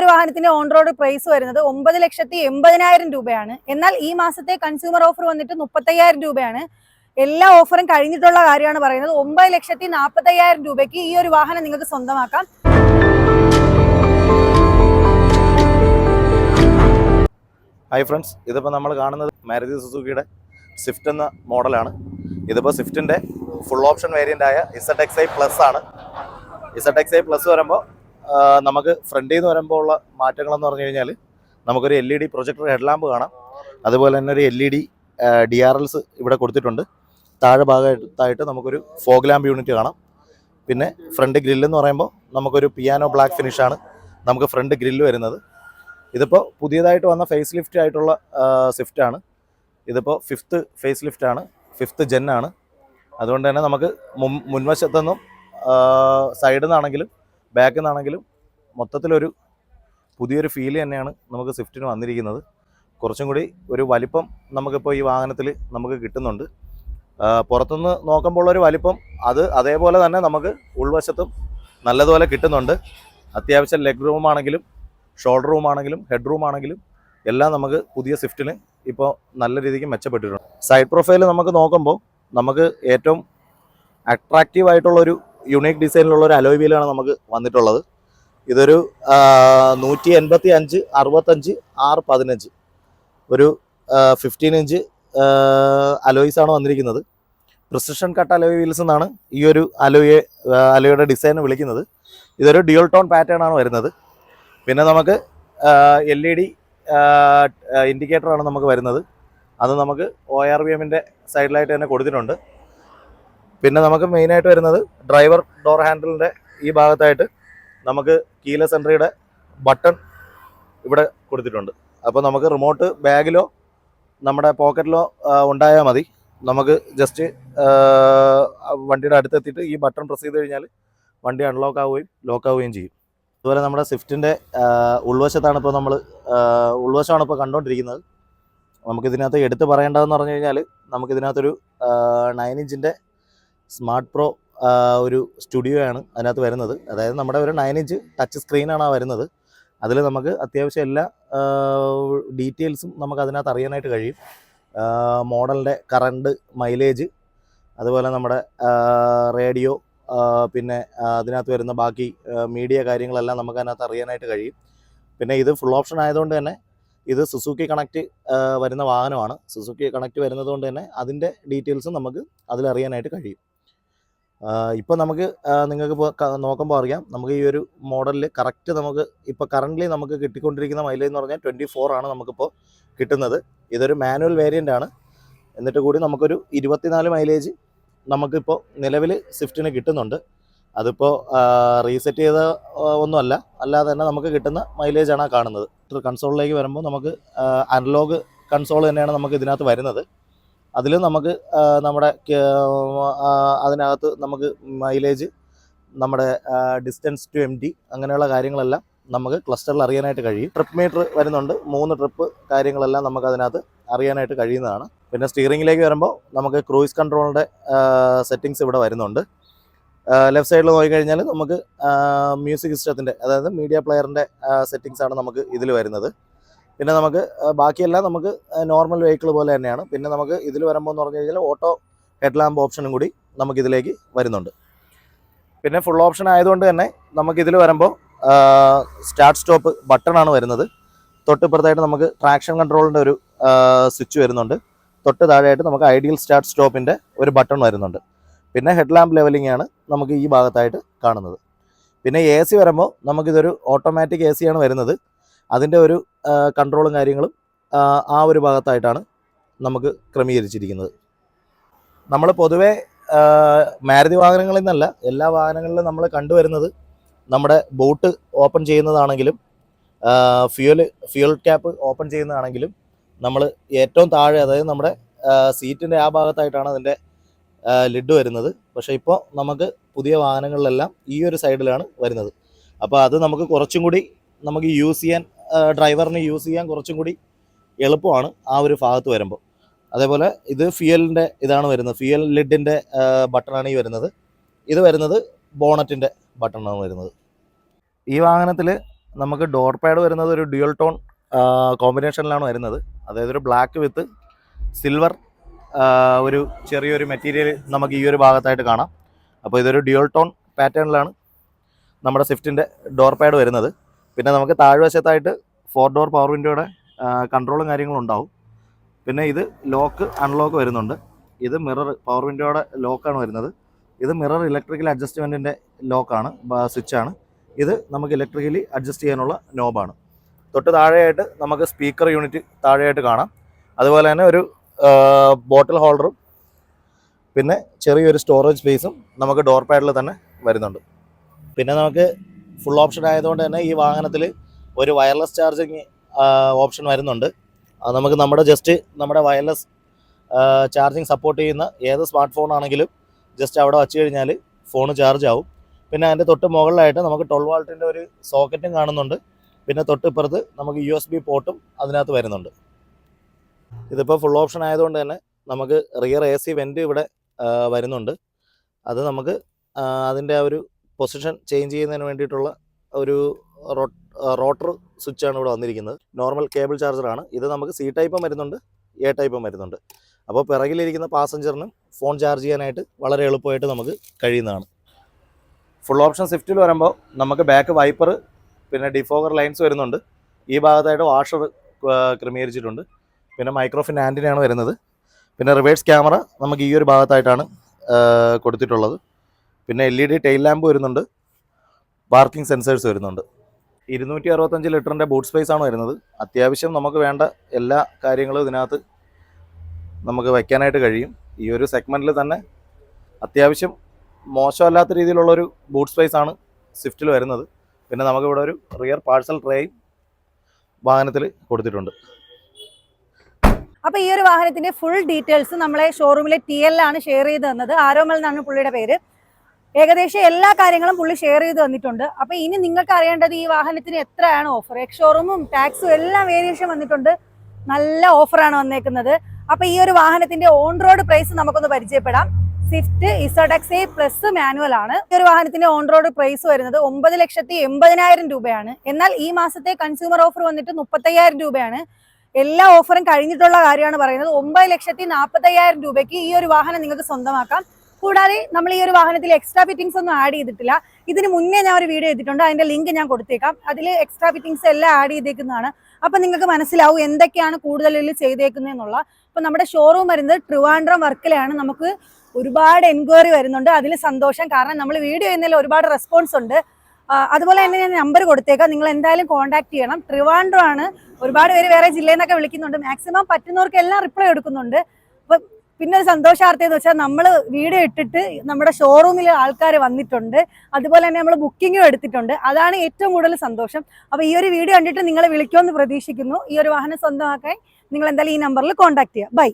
ഒരു വാഹനത്തിന്റെ on road price വരുന്നത് ഒമ്പത് ലക്ഷത്തി എൺപതിനായിരം രൂപയാണ്. എന്നാൽ ഈ മാസത്തെ കൺസ്യൂമർ ഓഫർ വന്നിട്ട് മുപ്പത്തയ്യായിരം രൂപയാണ്. എല്ലാ ഓഫറും കഴിഞ്ഞിട്ടുള്ള കാര്യമാണ് പറയുന്നത്. ഒമ്പത് ലക്ഷത്തി നാൽപ്പത്തയ്യായിരം രൂപയ്ക്ക് ഈ ഒരു വാഹനം നിങ്ങൾക്ക് സ്വന്തമാക്കാം. ഹായ് ഫ്രണ്ട്സ് ഇതിപ്പോൾ നമ്മൾ കാണുന്നത് മാരുതി സുസുക്കിയുടെ സ്വിഫ്റ്റ് എന്ന മോഡലാണ് ഇതിപ്പോൾ സ്വിഫ്റ്റിന്റെ ഫുൾ ഓപ്ഷൻ വേരിയന്റ് ആയ ഇസഡ് എക്സ് ഐ പ്ലസ് ആണ്. ഇസഡ് എക്സ് ഐ പ്ലസ് വരുമ്പോൾ നമുക്ക് ഫ്രണ്ടിൽ നിന്ന് വരുമ്പോൾ ഉള്ള മാറ്റങ്ങളെന്ന് പറഞ്ഞു കഴിഞ്ഞാൽ നമുക്കൊരു L E D projector headlamp കാണാം. അതുപോലെ തന്നെ ഒരു L E D D R Ls ഇവിടെ കൊടുത്തിട്ടുണ്ട്. താഴെ ഭാഗത്തായിട്ട് നമുക്കൊരു ഫോഗ് ലാമ്പ് യൂണിറ്റ് കാണാം. പിന്നെ ഫ്രണ്ട് ഗ്രില്ലെന്ന് പറയുമ്പോൾ നമുക്കൊരു പിയാനോ ബ്ലാക്ക് ഫിനിഷാണ് നമുക്ക് ഫ്രണ്ട് ഗ്രില്ല് വരുന്നത്. ഇതിപ്പോൾ പുതിയതായിട്ട് വന്ന ഫേസ് ലിഫ്റ്റ് ആയിട്ടുള്ള സ്വിഫ്റ്റ് ആണ്. ഇതിപ്പോൾ ഫിഫ്ത്ത് ഫേസ് ലിഫ്റ്റ് ആണ് ഫിഫ്ത്ത് ജെൻ ആണ്. അതുകൊണ്ട് തന്നെ നമുക്ക് മുൻ മുൻവശത്തുനിന്നും സൈഡിൽ നിന്നാണെങ്കിലും ബാക്കിൽ നിന്നാണെങ്കിലും മൊത്തത്തിലൊരു പുതിയൊരു ഫീൽ തന്നെയാണ് നമുക്ക് സ്വിഫ്റ്റിന് വന്നിരിക്കുന്നത്. കുറച്ചും കൂടി ഒരു വലിപ്പം നമുക്കിപ്പോൾ ഈ വാഹനത്തിൽ നമുക്ക് കിട്ടുന്നുണ്ട്. പുറത്തുനിന്ന് നോക്കുമ്പോൾ ഒരു വലിപ്പം അത് അതേപോലെ തന്നെ നമുക്ക് ഉൾവശത്തും നല്ലതുപോലെ കിട്ടുന്നുണ്ട്. അത്യാവശ്യം ലെഗ് റൂമാണെങ്കിലും ഷോൾഡർ റൂമാണെങ്കിലും ഹെഡ് റൂമാണെങ്കിലും എല്ലാം നമുക്ക് പുതിയ സ്വിഫ്റ്റിന് ഇപ്പോൾ നല്ല രീതിക്ക് മെച്ചപ്പെട്ടിട്ടുണ്ട്. സൈഡ് പ്രൊഫൈൽ നമുക്ക് നോക്കുമ്പോൾ നമുക്ക് ഏറ്റവും അട്രാക്റ്റീവ് ആയിട്ടുള്ള ഒരു യുണീക്ക് ഡിസൈനിലുള്ള ഒരു അലോയ് വീലാണ് നമുക്ക് വന്നിട്ടുള്ളത്. ഇതൊരു നൂറ്റി എൺപത്തി അഞ്ച് അറുപത്തഞ്ച് ആറ് പതിനഞ്ച്. ഒരു ഫിഫ്റ്റീൻ ഇഞ്ച് അലോയ്സ് ആണ് വന്നിരിക്കുന്നത്. പ്രിസിഷൻ കട്ട് അലോയ് വീൽസ് എന്നാണ് ഈ ഒരു അലോയെ അലോയുടെ ഡിസൈൻ വിളിക്കുന്നത്. ഇതൊരു ഡ്യുവൽ ടോൺ പാറ്റേൺ ആണ് വരുന്നത്. പിന്നെ നമുക്ക് എൽ ഇ ഡി ഇൻഡിക്കേറ്ററാണ് നമുക്ക് വരുന്നത്. അത് നമുക്ക് ഒ ആർ വി എമ്മിന്റെ സൈഡിലായിട്ട് തന്നെ കൊടുത്തിട്ടുണ്ട്. പിന്നെ നമുക്ക് മെയിനായിട്ട് വരുന്നത് ഡ്രൈവർ ഡോർ ഹാൻഡിലിന്റെ ഈ ഭാഗത്തായിട്ട് നമുക്ക് കീലസ് എൻട്രിയുടെ ബട്ടൺ ഇവിടെ കൊടുത്തിട്ടുണ്ട്. അപ്പോൾ നമുക്ക് റിമോട്ട് ബാഗിലോ നമ്മുടെ പോക്കറ്റിലോ ഉണ്ടായാൽ മതി. നമുക്ക് ജസ്റ്റ് വണ്ടിയുടെ അടുത്തെത്തിയിട്ട് ഈ ബട്ടൺ പ്രസ് ചെയ്ത് കഴിഞ്ഞാൽ വണ്ടി അൺലോക്ക് ആവുകയും ലോക്ക് ആവുകയും ചെയ്യും. അതുപോലെ നമ്മുടെ സ്വിഫ്റ്റിന്റെ ഉൾവശത്താണ് ഇപ്പോൾ നമ്മൾ ഉൾവശമാണ് ഇപ്പോൾ കണ്ടുകൊണ്ടിരിക്കുന്നത് നമുക്കിതിനകത്ത് എടുത്ത് പറയേണ്ടതെന്ന് പറഞ്ഞു കഴിഞ്ഞാൽ നമുക്കിതിനകത്തൊരു നയൻ ഇഞ്ചിന്റെ സ്മാർട്ട് പ്രോ ഒരു സ്റ്റുഡിയോ ആണ് അതിനകത്ത് വരുന്നത്. അതായത് നമ്മുടെ ഒരു നയൻ ഇഞ്ച് ടച്ച് സ്ക്രീനാണ് ആ വരുന്നത്. അതിൽ നമുക്ക് അത്യാവശ്യം എല്ലാ ഡീറ്റെയിൽസും നമുക്ക് അതിനകത്ത് അറിയാനായിട്ട് കഴിയും. മോഡലിന്റെ കറണ്ട് മൈലേജ് അതുപോലെ നമ്മുടെ റേഡിയോ പിന്നെ അതിനകത്ത് വരുന്ന ബാക്കി മീഡിയ കാര്യങ്ങളെല്ലാം നമുക്ക് അതിനകത്ത് അറിയാനായിട്ട് കഴിയും. പിന്നെ ഇത് ഫുൾ ഓപ്ഷൻ ആയതുകൊണ്ട് തന്നെ ഇത് സുസുക്കി കണക്റ്റ് വരുന്ന വാഹനമാണ്. സുസുക്കി കണക്റ്റ് വരുന്നതുകൊണ്ട് തന്നെ അതിന്റെ ഡീറ്റെയിൽസും നമുക്ക് അതിലറിയാനായിട്ട് കഴിയും. ഇപ്പോൾ നമുക്ക് നിങ്ങൾക്ക് നോക്കുമ്പോൾ അറിയാം. നമുക്ക് ഈ ഒരു മോഡലിൽ കറക്റ്റ് നമുക്ക് ഇപ്പോൾ കറന്റ്ലി നമുക്ക് കിട്ടിക്കൊണ്ടിരിക്കുന്ന മൈലേജ് എന്ന് പറഞ്ഞാൽ ട്വന്റി ഫോർ ആണ് നമുക്കിപ്പോൾ കിട്ടുന്നത്. ഇതൊരു മാനുവൽ വേരിയന്റ് ആണ്. എന്നിട്ട് കൂടി നമുക്കൊരു ഇരുപത്തിനാല് മൈലേജ് നമുക്കിപ്പോൾ നിലവിൽ സ്വിഫ്റ്റിന് കിട്ടുന്നുണ്ട്. അതിപ്പോൾ റീസെറ്റ് ചെയ്ത ഒന്നുമല്ല. അല്ലാതെ തന്നെ നമുക്ക് കിട്ടുന്ന മൈലേജാണ് കാണുന്നത്. കൺസോളിലേക്ക് വരുമ്പോൾ നമുക്ക് അനലോഗ് കൺസോൾ തന്നെയാണ് നമുക്ക് ഇതിനകത്ത് വരുന്നത്. അതിൽ നമുക്ക് നമ്മുടെ അതിനകത്ത് നമുക്ക് മൈലേജ് നമ്മുടെ ഡിസ്റ്റൻസ് ടു എം ടി അങ്ങനെയുള്ള കാര്യങ്ങളെല്ലാം നമുക്ക് ക്ലസ്റ്ററിൽ അറിയാനായിട്ട് കഴിയും. ട്രിപ്പ് മീറ്റർ വരുന്നുണ്ട്. മൂന്ന് ട്രിപ്പ് കാര്യങ്ങളെല്ലാം നമുക്ക് അതിനകത്ത് അറിയാനായിട്ട് കഴിയുന്നതാണ്. പിന്നെ സ്റ്റിയറിംഗിലേക്ക് വരുമ്പോൾ നമുക്ക് ക്രൂയിസ് കൺട്രോളിന്റെ സെറ്റിങ്സ് ഇവിടെ വരുന്നുണ്ട്. ലെഫ്റ്റ് സൈഡിൽ നോക്കിക്കഴിഞ്ഞാൽ നമുക്ക് മ്യൂസിക് സിസ്റ്റത്തിന്റെ അതായത് മീഡിയ പ്ലെയറിന്റെ സെറ്റിങ്സാണ് നമുക്ക് ഇതിൽ വരുന്നത്. പിന്നെ നമുക്ക് ബാക്കിയെല്ലാം നമുക്ക് നോർമൽ വെഹിക്കിൾ പോലെ തന്നെയാണ്. പിന്നെ നമുക്ക് ഇതിൽ വരുമ്പോൾ എന്ന് പറഞ്ഞു കഴിഞ്ഞാൽ ഓട്ടോ ഹെഡ് ലാമ്പ് ഓപ്ഷനും കൂടി നമുക്കിതിലേക്ക് വരുന്നുണ്ട്. പിന്നെ ഫുൾ ഓപ്ഷൻ ആയതുകൊണ്ട് തന്നെ നമുക്കിതിൽ വരുമ്പോൾ സ്റ്റാർട്ട് സ്റ്റോപ്പ് ബട്ടണാണ് വരുന്നത്. തൊട്ടിപ്പുറത്തായിട്ട് നമുക്ക് ട്രാക്ഷൻ കൺട്രോളിന്റെ ഒരു സ്വിച്ച് വരുന്നുണ്ട്. തൊട്ട് താഴെയായിട്ട് നമുക്ക് ഐഡിയൽ സ്റ്റാർട്ട് സ്റ്റോപ്പിന്റെ ഒരു ബട്ടൺ വരുന്നുണ്ട്. പിന്നെ ഹെഡ് ലാമ്പ് ലെവലിംഗ് ആണ് നമുക്ക് ഈ ഭാഗത്തായിട്ട് കാണുന്നത്. പിന്നെ എ സി വരുമ്പോൾ നമുക്കിതൊരു ഓട്ടോമാറ്റിക് എ സിയാണ് വരുന്നത്. അതിന്റെ ഒരു കൺട്രോളും കാര്യങ്ങളും ആ, ഒരു ഭാഗത്തായിട്ടാണ് നമുക്ക് ക്രമീകരിച്ചിരിക്കുന്നത്. നമ്മൾ പൊതുവേ മാരുതി വാഹനങ്ങളിൽ നിന്നല്ല എല്ലാ വാഹനങ്ങളിലും നമ്മൾ കണ്ടുവരുന്നത് നമ്മുടെ ബോട്ട് ഓപ്പൺ ചെയ്യുന്നതാണെങ്കിലും ഫ്യൂൽ ഫ്യൂൽ ക്യാപ്പ് ഓപ്പൺ ചെയ്യുന്നതാണെങ്കിലും നമ്മൾ ഏറ്റവും താഴെ അതായത് നമ്മുടെ സീറ്റിന്റെ ആ ഭാഗത്തായിട്ടാണ് അതിന്റെ ലിഡ് വരുന്നത്. പക്ഷേ ഇപ്പോൾ നമുക്ക് പുതിയ വാഹനങ്ങളിലെല്ലാം ഈ ഒരു സൈഡിലാണ് വരുന്നത്. അപ്പോൾ അത് നമുക്ക് കുറച്ചും കൂടി നമുക്ക് യൂസ് ചെയ്യാൻ ഡ്രൈവറിന് യൂസ് ചെയ്യാൻ കുറച്ചും കൂടി എളുപ്പമാണ് ആ ഒരു ഭാഗത്ത് വരുമ്പോൾ. അതേപോലെ ഇത് ഫ്യൂയലിന്റെ ഇതാണ് വരുന്നത്. ഫ്യൂയൽ ലിഡിന്റെ ബട്ടണാണ് ഈ വരുന്നത്. ഇത് വരുന്നത് ബോണറ്റിന്റെ ബട്ടണാണ് വരുന്നത്. ഈ വാഹനത്തിൽ നമുക്ക് ഡോർ പാഡ് വരുന്നത് ഒരു ഡ്യുവൽ ടോൺ കോമ്പിനേഷനിലാണ് വരുന്നത്. അതായത് ഒരു ബ്ലാക്ക് വിത്ത് സിൽവർ ഒരു ചെറിയൊരു മെറ്റീരിയൽ നമുക്ക് ഈ ഒരു ഭാഗത്തായിട്ട് കാണാം. അപ്പോൾ ഇതൊരു ഡ്യുവൽ ടോൺ പാറ്റേണിലാണ് നമ്മുടെ സ്വിഫ്റ്റിന്റെ ഡോർ പാഡ് വരുന്നത്. പിന്നെ നമുക്ക് താഴ്വശത്തായിട്ട് ഫോർ ഡോർ പവർ വിൻഡോയുടെ കൺട്രോളും കാര്യങ്ങളും ഉണ്ടാവും. പിന്നെ ഇത് ലോക്ക് അൺലോക്ക് വരുന്നുണ്ട്. ഇത് മിറർ പവർ വിൻഡോയുടെ ലോക്കാണ് വരുന്നത്. ഇത് മിറർ ഇലക്ട്രിക്കൽ അഡ്ജസ്റ്റ്മെന്റിന്റെ ലോക്കാണ് സ്വിച്ചാണ് ഇത് നമുക്ക് ഇലക്ട്രിക്കലി അഡ്ജസ്റ്റ് ചെയ്യാനുള്ള നോബാണ് തൊട്ട് താഴെയായിട്ട് നമുക്ക് സ്പീക്കർ യൂണിറ്റ് താഴെയായിട്ട് കാണാം. അതുപോലെ തന്നെ ഒരു ബോട്ടിൽ ഹോൾഡറും പിന്നെ ചെറിയൊരു സ്റ്റോറേജ് സ്പേസും നമുക്ക് ഡോർ പാഡിൽ തന്നെ വരുന്നുണ്ട്. പിന്നെ നമുക്ക് ഫുൾ ഓപ്ഷൻ ആയതുകൊണ്ട് തന്നെ ഈ വാഹനത്തിൽ ഒരു വയർലെസ് ചാർജിങ് ഓപ്ഷൻ വരുന്നുണ്ട്. അത് നമുക്ക് നമ്മുടെ ജസ്റ്റ് നമ്മുടെ വയർലെസ് ചാർജിങ് സപ്പോർട്ട് ചെയ്യുന്ന ഏത് സ്മാർട്ട് ഫോൺ ആണെങ്കിലും ജസ്റ്റ് അവിടെ വച്ച് കഴിഞ്ഞാൽ ഫോൺ ചാർജ് ആവും. പിന്നെ അതിന്റെ തൊട്ട് മുകളിലായിട്ട് നമുക്ക് ട്വൽവ് വാൾട്ടിന്റെ ഒരു സോക്കറ്റും കാണുന്നുണ്ട്. പിന്നെ തൊട്ട് ഇപ്പുറത്ത് നമുക്ക് യു എസ് ബി പോർട്ടും അതിനകത്ത് വരുന്നുണ്ട്. ഇതിപ്പോൾ ഫുൾ ഓപ്ഷൻ ആയതുകൊണ്ട് തന്നെ നമുക്ക് റിയർ എ സി വെന്റ് ഇവിടെ വരുന്നുണ്ട്. അത് നമുക്ക് അതിന്റെ ആ ഒരു പൊസിഷൻ ചേഞ്ച് ചെയ്യുന്നതിന് വേണ്ടിയിട്ടുള്ള ഒരു റോട്ടർ സ്വിച്ചാണ് ഇവിടെ വന്നിരിക്കുന്നത്. നോർമൽ കേബിൾ ചാർജറാണ്. ഇത് നമുക്ക് സി ടൈപ്പും വരുന്നുണ്ട് എ ടൈപ്പും വരുന്നുണ്ട്. അപ്പോൾ പിറകിലിരിക്കുന്ന പാസഞ്ചറിനും ഫോൺ ചാർജ് ചെയ്യാനായിട്ട് വളരെ എളുപ്പമായിട്ട് നമുക്ക് കഴിയുന്നതാണ്. ഫുൾ ഓപ്ഷൻ സ്വിഫ്റ്റിൽ വരുമ്പോൾ നമുക്ക് ബാക്ക് വൈപ്പർ പിന്നെ ഡിഫോഗർ ലൈൻസ് വരുന്നുണ്ട്. ഈ ഭാഗത്തായിട്ട് വാഷർ ക്രമീകരിച്ചിട്ടുണ്ട്. പിന്നെ മൈക്രോഫിൻ ആന്റിനാണ് വരുന്നത്. പിന്നെ റിവേഴ്സ് ക്യാമറ നമുക്ക് ഈ ഒരു ഭാഗത്തായിട്ടാണ് കൊടുത്തിട്ടുള്ളത്. പിന്നെ L E D tail lamp വരുന്നുണ്ട്. പാർക്കിംഗ് സെൻസേഴ്സ് വരുന്നുണ്ട്. ഇരുന്നൂറ്റി അറുപത്തഞ്ച് ലിറ്ററിന്റെ ബൂട്ട് സ്പേസ് ആണ് വരുന്നത്. അത്യാവശ്യം നമുക്ക് വേണ്ട എല്ലാ കാര്യങ്ങളും ഇതിനകത്ത് നമുക്ക് വയ്ക്കാനായിട്ട് കഴിയും. ഈ ഒരു സെഗ്മെന്റിൽ തന്നെ അത്യാവശ്യം മോശമല്ലാത്ത രീതിയിലുള്ളൊരു ബൂട്ട് സ്പേസ് ആണ് സ്വിഫ്റ്റിൽ വരുന്നത്. പിന്നെ നമുക്കിവിടെ ഒരു റിയർ പാഴ്സൽ ട്രേയും വാഹനത്തിൽ കൊടുത്തിട്ടുണ്ട്. അപ്പോൾ ഈ ഒരു വാഹനത്തിന്റെ ഫുൾ ഡീറ്റെയിൽസ് നമ്മളെ ഷോറൂമിലെ ടി എൽ ആണ് ഷെയർ ചെയ്ത് തന്നത്. ആരോമൽ എന്നാണ് പുള്ളിയുടെ പേര്. ഏകദേശം എല്ലാ കാര്യങ്ങളും പുള്ളി ഷെയർ ചെയ്ത് തന്നിട്ടുണ്ട്. അപ്പൊ ഇനി നിങ്ങൾക്ക് അറിയേണ്ടത് ഈ വാഹനത്തിന് എത്രയാണ് ഓഫർ എക്സോറൂമും ടാക്സും എല്ലാം വേരിയേഷൻ വന്നിട്ടുണ്ട്. നല്ല ഓഫറാണ് വന്നേക്കുന്നത്. അപ്പൊ ഈ ഒരു വാഹനത്തിന്റെ ഓൺ റോഡ് പ്രൈസ് നമുക്കൊന്ന് പരിചയപ്പെടാം. സ്വിഫ്റ്റ് എ പ്ലസ് മാനുവൽ ആണ്. ഈ ഒരു വാഹനത്തിന്റെ ഓൺ റോഡ് പ്രൈസ് വരുന്നത് ഒമ്പത് ലക്ഷത്തി എൺപതിനായിരം രൂപയാണ്. എന്നാൽ ഈ മാസത്തെ കൺസ്യൂമർ ഓഫർ വന്നിട്ട് മുപ്പത്തയ്യായിരം രൂപയാണ്. എല്ലാ ഓഫറും കഴിഞ്ഞിട്ടുള്ള കാര്യമാണ് പറയുന്നത്. ഒമ്പത് ലക്ഷത്തി നാൽപ്പത്തയ്യായിരം രൂപയ്ക്ക് ഈ ഒരു വാഹനം നിങ്ങൾക്ക് സ്വന്തമാക്കാം. കൂടാതെ നമ്മൾ ഈ ഒരു വാഹനത്തിൽ എക്സ്ട്രാ ഫിറ്റിംഗ്സ് ഒന്നും ആഡ് ചെയ്തിട്ടില്ല. ഇതിന് മുന്നേ ഞാൻ ഒരു വീഡിയോ ചെയ്തിട്ടുണ്ട് അതിന്റെ ലിങ്ക് ഞാൻ കൊടുത്തേക്കാം. അതിൽ എക്സ്ട്രാ ഫിറ്റിംഗ്സ് എല്ലാം ആഡ് ചെയ്തേക്കുന്നതാണ്. അപ്പൊ നിങ്ങൾക്ക് മനസ്സിലാവും എന്തൊക്കെയാണ് കൂടുതൽ ചെയ്തേക്കുന്നതെന്നുള്ള അപ്പൊ നമ്മുടെ ഷോറൂം വരുന്നത് ട്രിവാൻഡ്രം വർക്കിലാണ്. നമുക്ക് ഒരുപാട് എൻക്വയറി വരുന്നുണ്ട്. അതിൽ സന്തോഷം. കാരണം നമ്മൾ വീഡിയോ ചെയ്യുന്നതിൽ ഒരുപാട് റെസ്പോൺസ് ഉണ്ട്. അതുപോലെ തന്നെ ഞാൻ നമ്പർ കൊടുത്തേക്കാം. നിങ്ങൾ എന്തായാലും കോൺടാക്ട് ചെയ്യണം. ട്രിവാൻഡ്രം ആണ് ഒരുപാട് പേര് വേറെ ജില്ലയിൽ നിന്നൊക്കെ വിളിക്കുന്നുണ്ട്. മാക്സിമം പറ്റുന്നവർക്ക് എല്ലാം റിപ്ലൈ എടുക്കുന്നുണ്ട്. പിന്നെ ഒരു സന്തോഷാർത്ഥം എന്ന് വെച്ചാൽ നമ്മൾ വീഡിയോ ഇട്ടിട്ട് നമ്മുടെ ഷോറൂമിൽ ആൾക്കാർ വന്നിട്ടുണ്ട്. അതുപോലെ തന്നെ നമ്മൾ ബുക്കിങ്ങും എടുത്തിട്ടുണ്ട്. അതാണ് ഏറ്റവും കൂടുതൽ സന്തോഷം. അപ്പോൾ ഈ ഒരു വീഡിയോ കണ്ടിട്ട് നിങ്ങളെ വിളിക്കുമെന്ന് പ്രതീക്ഷിക്കുന്നു. ഈ ഒരു വാഹനം സ്വന്തമാക്കാൻ നിങ്ങൾ എന്തായാലും ഈ നമ്പറിൽ കോൺടാക്ട് ചെയ്യുക ബൈ